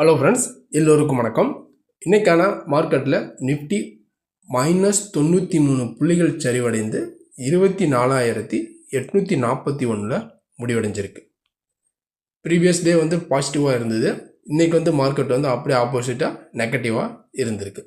Hello friends எல்லோருக்கும் வணக்கம். இன்றைக்கான மார்க்கெட்டில் நிஃப்டி மைனஸ் தொண்ணூற்றி மூணு புள்ளிகள் சரிவடைந்து இருபத்தி நாலாயிரத்தி எட்நூற்றி நாற்பத்தி ஒன்றில் முடிவடைஞ்சிருக்கு. ப்ரீவியஸ் டே வந்து பாசிட்டிவாக இருந்தது. இன்றைக்கி வந்து மார்க்கெட் வந்து அப்படியே ஆப்போசிட்டாக நெகட்டிவாக இருந்திருக்கு.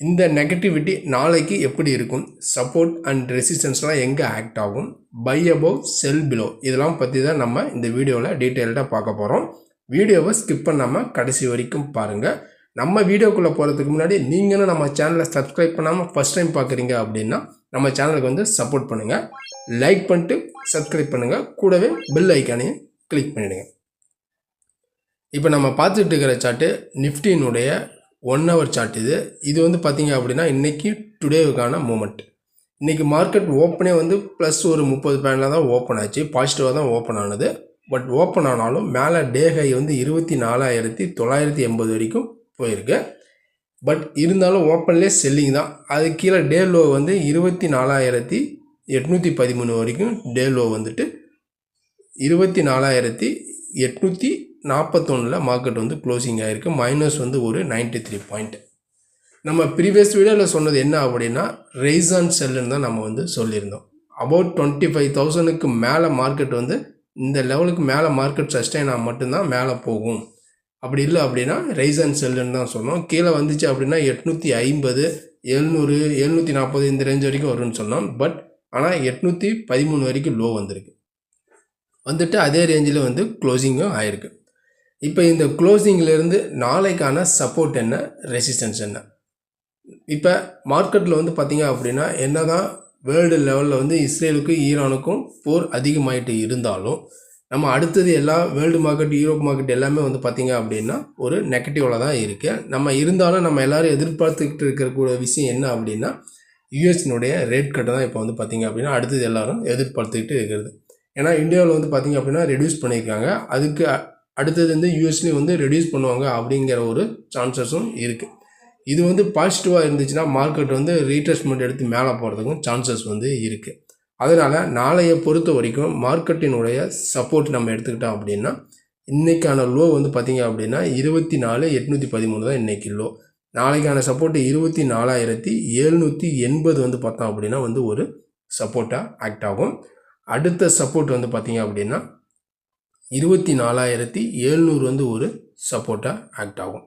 இந்த நெகட்டிவிட்டி நாளைக்கு எப்படி இருக்கும்? சப்போர்ட் அண்ட் ரெசிஸ்டன்ஸ்லாம் எங்கே ஆக்ட் ஆகும்? பை அபவ் செல் பிலோ இதெல்லாம் பற்றி தான் நம்ம இந்த வீடியோவில் டீட்டெயில்டாக பார்க்க போகிறோம் வீடியோவை ஸ்கிப் பண்ணாமல் கடைசி வரைக்கும் பாருங்கள் நம்ம வீடியோக்குள்ளே போகிறதுக்கு முன்னாடி நீங்களும் நம்ம சேனலை சப்ஸ்கிரைப் பண்ணாமல் ஃபஸ்ட் டைம் பார்க்குறீங்க அப்படின்னா நம்ம சேனலுக்கு வந்து சப்போர்ட் பண்ணுங்கள் லைக் பண்ணிட்டு சப்ஸ்கிரைப் பண்ணுங்கள் கூடவே பெல் ஐக்கானையும் கிளிக் பண்ணிவிடுங்க இப்போ நம்ம பார்த்துட்டு இருக்கிற சார்ட்டு நிஃப்டினுடைய ஒன் ஹவர் சார்ட் இது. இது வந்து பார்த்தீங்க அப்படின்னா இன்றைக்கி டுடேவுக்கான மூமெண்ட் இன்றைக்கி மார்க்கெட் ஓப்பனே வந்து ப்ளஸ் ஒரு முப்பது பேனில் தான் ஓப்பன் ஆச்சு. பாசிட்டிவாக தான் ஓப்பன் ஆனது. பட் ஓப்பன் ஆனாலும் மேலே டே ஹை வந்து இருபத்தி நாலாயிரத்தி தொள்ளாயிரத்தி எண்பது வரைக்கும் போயிருக்கு. பட் இருந்தாலும் ஓப்பன்லேயே செல்லிங் தான். அது கீழே டே லோ வந்து இருபத்தி நாலாயிரத்தி எட்நூற்றி பதிமூணு வரைக்கும் டே லோ வந்துட்டு இருபத்தி நாலாயிரத்தி எட்நூற்றி நாற்பத்தொன்னில் மார்க்கெட் வந்து க்ளோசிங் ஆகிருக்கு மைனஸ் வந்து ஒரு நைன்டி த்ரீ பாயிண்ட் நம்ம ப்ரீவியஸ் வீடியோவில் சொன்னது என்ன அப்படின்னா ரைஸ் ஆன் செல்லுன்னு தான் நம்ம வந்து சொல்லியிருந்தோம். அபவுட் டுவெண்ட்டி ஃபைவ் தௌசண்ட்க்கு மேலே மார்க்கெட் வந்து இந்த லெவலுக்கு மேலே மார்க்கெட் சஸ்டைன் ஆக மட்டும்தான் மேலே போகும். அப்படி இல்லை அப்படின்னா ரைஸ் அண்ட் செல்லுன்னு தான் சொன்னோம் கீழே வந்துச்சு அப்படின்னா எட்நூற்றி ஐம்பது எழுநூறு எழுநூற்றி நாற்பது இந்த ரேஞ்ச் வரைக்கும் வரும்னு சொன்னோம். பட் ஆனால் எட்நூற்றி பதிமூணு வரைக்கும் லோ வந்திருக்கு. வந்துட்டு அதே ரேஞ்சில் வந்து க்ளோசிங்கும் ஆயிருக்கு. இப்போ இந்த க்ளோசிங்லேருந்து நாளைக்கான சப்போர்ட் என்ன? ரெசிஸ்டன்ஸ் என்ன? இப்போ மார்க்கெட்டில் வந்து பார்த்திங்க அப்படின்னா என்ன தான் வேர்ல்டு லெவலில் வந்து இஸ்ரேலுக்கும் ஈரானுக்கும் போர் அதிகமாயிட்டு இருந்தாலும் நம்ம அடுத்தது எல்லா வேர்ல்டு மார்க்கெட் யூரோப் மார்க்கெட் எல்லாமே வந்து பார்த்திங்க அப்படின்னா ஒரு நெகட்டிவில் தான் இருக்குது நம்ம இருந்தாலும் நம்ம எல்லோரும் எதிர்பார்த்துக்கிட்டு இருக்கக்கூடிய விஷயம் என்ன அப்படின்னா யூஎஸ்னுடைய ரேட் கட்டை தான் இப்போ வந்து பார்த்திங்க அப்படின்னா அடுத்தது எல்லாரும் எதிர்பார்த்துக்கிட்டு இருக்கிறது. ஏன்னா இந்தியாவில் வந்து பார்த்திங்க அப்படின்னா ரெடியூஸ் பண்ணியிருக்காங்க. அதுக்கு அடுத்தது வந்து யூஎஸ்லேயும் வந்து ரெடியூஸ் பண்ணுவாங்க அப்படிங்கிற ஒரு சான்சஸும் இருக்குது இது வந்து பாசிட்டிவாக இருந்துச்சுன்னா மார்க்கெட் வந்து ரீட்ரெஸ்மெண்ட் எடுத்து மேலே போகிறதுக்கும் சான்சஸ் வந்து இருக்குது அதனால் நாளைய பொறுத்த வரைக்கும் மார்க்கெட்டினுடைய சப்போர்ட் நம்ம எடுத்துக்கிட்டோம் அப்படின்னா இன்றைக்கான லோ வந்து பார்த்திங்க அப்படின்னா இருபத்தி நாலு எட்நூற்றி பதிமூணு தான் இன்றைக்கி லோ நாளைக்கான சப்போர்ட்டு இருபத்தி நாலாயிரத்தி எழுநூற்றி எண்பது வந்து பார்த்தோம் அப்படின்னா வந்து ஒரு சப்போர்ட்டாக ஆக்ட் ஆகும். அடுத்த சப்போர்ட் வந்து பார்த்திங்க அப்படின்னா இருபத்தி நாலாயிரத்தி எழுநூறு வந்து ஒரு சப்போர்ட்டாக ஆக்ட் ஆகும்.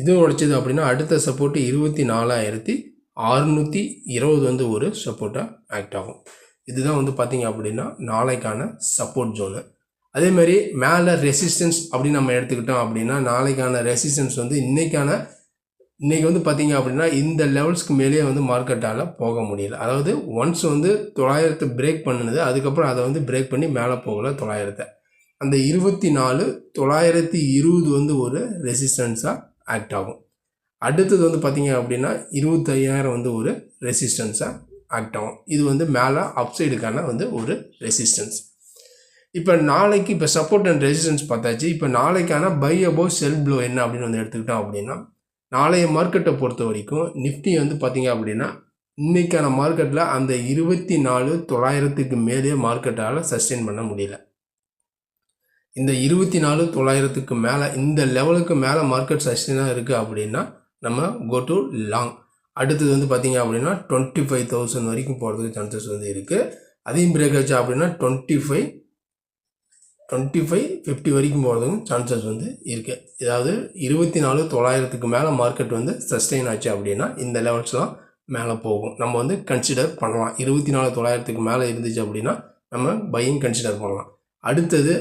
இது உடைச்சது அப்படின்னா அடுத்த சப்போர்ட்டு இருபத்தி நாலாயிரத்தி அறுநூற்றி இருபது வந்து ஒரு சப்போர்ட்டாக ஆக்ட் ஆகும். இதுதான் வந்து பார்த்திங்க அப்படின்னா நாளைக்கான சப்போர்ட் ஜோனு அதேமாதிரி மேலே ரெசிஸ்டன்ஸ் அப்படின்னு நம்ம எடுத்துக்கிட்டோம் அப்படின்னா நாளைக்கான ரெசிஸ்டன்ஸ் வந்து இன்றைக்கான இன்றைக்கி வந்து பார்த்திங்க அப்படின்னா இந்த லெவல்ஸ்க்கு மேலேயே வந்து மார்க்கெட்டால் போக முடியல. அதாவது ஒன்ஸ் வந்து தொள்ளாயிரத்தை பிரேக் பண்ணுனது அதுக்கப்புறம் அதை வந்து பிரேக் பண்ணி மேலே போகலை தொள்ளாயிரத்தை. அந்த இருபத்தி நாலு தொள்ளாயிரத்தி இருபது வந்து ஒரு ரெசிஸ்டன்ஸாக ஆக்ட் ஆகும். அடுத்தது வந்து பார்த்திங்க அப்படின்னா இருபத்தையாயிரம் வந்து ஒரு ரெசிஸ்டன்ஸாக ஆக்ட் ஆகும். இது வந்து மேலே அப்சைடுக்கான வந்து ஒரு ரெசிஸ்டன்ஸ் இப்போ நாளைக்கு இப்போ சப்போர்ட் அண்ட் ரெசிஸ்டன்ஸ் பார்த்தாச்சு. இப்போ நாளைக்கான பை அபோவ் செல் ப்ளோ என்ன அப்படின்னு வந்து எடுத்துக்கிட்டோம் அப்படின்னா நாளைய மார்க்கெட்டை பொறுத்த வரைக்கும் நிஃப்டி வந்து பார்த்திங்க அப்படின்னா இன்றைக்கான மார்க்கெட்டில் அந்த இருபத்தி நாலு தொள்ளாயிரத்துக்கு மேலே மார்க்கெட்டால் சஸ்டெயின் பண்ண முடியல. இந்த இருபத்தி நாலு தொள்ளாயிரத்துக்கு மேலே இந்த லெவலுக்கு மேலே மார்க்கெட் சஸ்டெயினாக இருக்குது அப்படின்னா நம்ம கோ டு லாங் அடுத்தது வந்து பார்த்திங்க அப்படின்னா டுவெண்ட்டி ஃபைவ் தௌசண்ட் வரைக்கும் போகிறதுக்கு சான்சஸ் வந்து இருக்குது அதையும் பிரேக் ஆச்சு அப்படின்னா twenty five twenty five fifty வரைக்கும் போகிறதுக்கும் சான்சஸ் வந்து இருக்குது அதாவது இருபத்தி நாலு தொள்ளாயிரத்துக்கு மேலே மார்க்கெட் வந்து சஸ்டெயின் ஆச்சு அப்படின்னா இந்த லெவல்ஸ்லாம் மேலே போகும். நம்ம வந்து கன்சிடர் பண்ணலாம். இருபத்தி நாலு தொள்ளாயிரத்துக்கு மேலே இருந்துச்சு அப்படின்னா நம்ம பையும் கன்சிடர் பண்ணலாம். அடுத்தது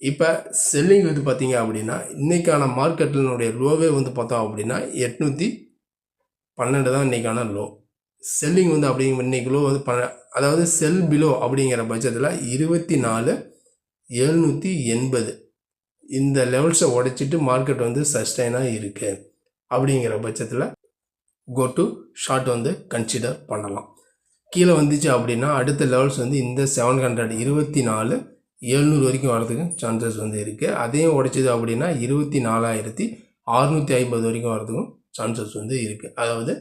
இப்போ செல்லிங் வந்து பார்த்தீங்க அப்படின்னா இன்றைக்கான மார்க்கெட்டினுடைய லோவே வந்து பார்த்தோம் அப்படின்னா எட்நூற்றி பன்னெண்டு தான் இன்றைக்கான லோ செல்லிங் வந்து அப்படிங்கிற இன்றைக்கி லோ வந்து பன்ன அதாவது செல் பிலோ அப்படிங்கிற பட்சத்தில் இருபத்தி நாலு எழுநூற்றி எண்பது. இந்த லெவல்ஸை உடைச்சிட்டு மார்க்கெட் வந்து சஸ்டைனாக இருக்குது அப்படிங்கிற பட்சத்தில் கோ டு ஷார்ட் வந்து கன்சிடர் பண்ணலாம். கீழே வந்துச்சு அப்படின்னா அடுத்த லெவல்ஸ் வந்து இந்த செவன் ஹண்ட்ரட் இருபத்தி நாலு எழுநூறு வரைக்கும் வரதுக்கு சான்சஸ் வந்து இருக்குது அதையும் உடைச்சது அப்படின்னா இருபத்தி நாலாயிரத்தி அறுநூற்றி ஐம்பது வரைக்கும் வரதுக்கும் சான்சஸ் வந்து இருக்குது அதாவது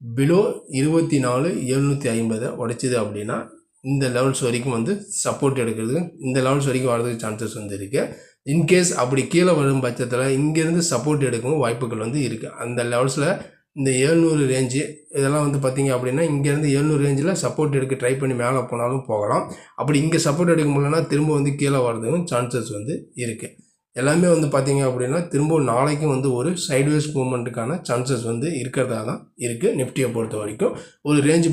பிலோ இருபத்தி நாலு எழுநூற்றி ஐம்பதை உடைச்சிது அப்படின்னா இந்த லெவல்ஸ் வரைக்கும் வந்து சப்போர்ட் எடுக்கிறதுக்கு இந்த லெவல்ஸ் வரைக்கும் வரதுக்கு சான்சஸ் வந்து இருக்குது இன்கேஸ் அப்படி கீழே வரும் பட்சத்தில் இங்கேருந்து சப்போர்ட் எடுக்கவும் வாய்ப்புகள் வந்து இருக்குது அந்த லெவல்ஸில் இந்த ஏழ்நூறு ரேஞ்சு இதெல்லாம் வந்து பார்த்தீங்க அப்படின்னா இங்கேருந்து ஏழ்நூறு ரேஞ்சில் சப்போர்ட் எடுக்க ட்ரை பண்ணி மேலே போனாலும் போகலாம். அப்படி இங்கே சப்போர்ட் எடுக்க முடியலன்னா திரும்ப வந்து கீழே வர்றதுக்கும் சான்சஸ் வந்து இருக்குது எல்லாமே வந்து பார்த்தீங்க அப்படின்னா திரும்ப நாளைக்கும் வந்து ஒரு சைட்வேஸ் மூவ்மெண்ட்டுக்கான சான்சஸ் வந்து இருக்கிறதா தான் இருக்குது நிஃப்டியை பொறுத்த வரைக்கும். ஒரு ரேஞ்சு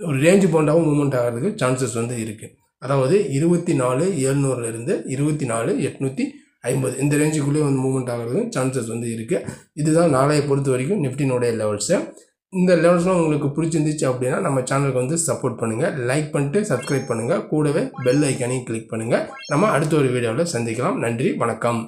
ஒரு ரேஞ்சு போண்டாவும் மூவ்மெண்ட் ஆகிறதுக்கு சான்சஸ் வந்து இருக்குது அதாவது இருபத்தி நாலு ஏழ்நூறுலேருந்து இருபத்தி நாலு எட்நூற்றி ஐம்பது. இந்த ரேஞ்சுக்குள்ளேயே வந்து மூவ்மெண்ட் ஆகிறதுக்கு சான்சஸ் வந்து இருக்குது இதுதான் நாளைய பொறுத்த வரைக்கும் நிஃப்டினுடைய லெவல்ஸு இந்த லெவல்ஸ்லாம் உங்களுக்கு பிடிச்சிருந்துச்சு அப்படின்னா நம்ம சேனலுக்கு வந்து சப்போர்ட் பண்ணுங்கள் லைக் பண்ணிட்டு சப்ஸ்கிரைப் பண்ணுங்கள் கூடவே பெல் ஐக்கானையும் கிளிக் பண்ணுங்கள் நம்ம அடுத்த ஒரு வீடியோவில் சந்திக்கலாம். நன்றி. வணக்கம்.